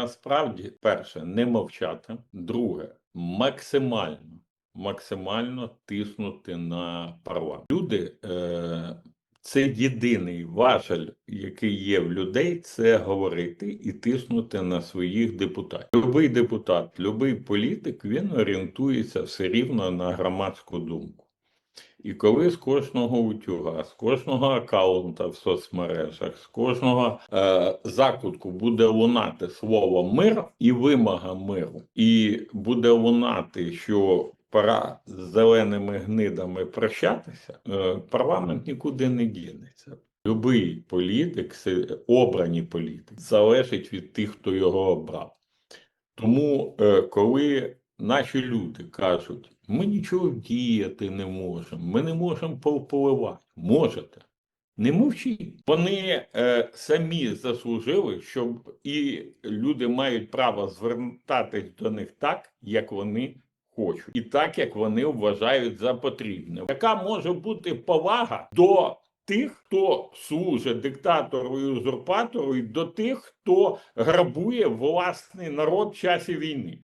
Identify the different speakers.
Speaker 1: насправді перше не мовчати, друге максимально, максимально тиснути на парламент. Люди. Е- це єдиний важель, який є в людей, це говорити і тиснути на своїх депутатів. Любий депутат, любий політик, він орієнтується все рівно на громадську думку. І коли з кожного утюга, з кожного аккаунта в соцмережах, з кожного е, закутку буде лунати слово мир і вимога миру, і буде лунати, що пора з зеленими гнидами прощатися, е, парламент нікуди не дінеться. Любий політик, обраний політик, залежить від тих, хто його обрав. Тому, е, коли наші люди кажуть, ми нічого діяти не можемо, ми не можемо повпливати, можете. Не мовчіть. Вони е, самі заслужили, щоб і люди мають право звертатись до них так, як вони хочуть, і так, як вони вважають за потрібне. Яка може бути повага до тих, хто служить диктатору і узурпатору, і до тих, хто грабує власний народ в часі війни.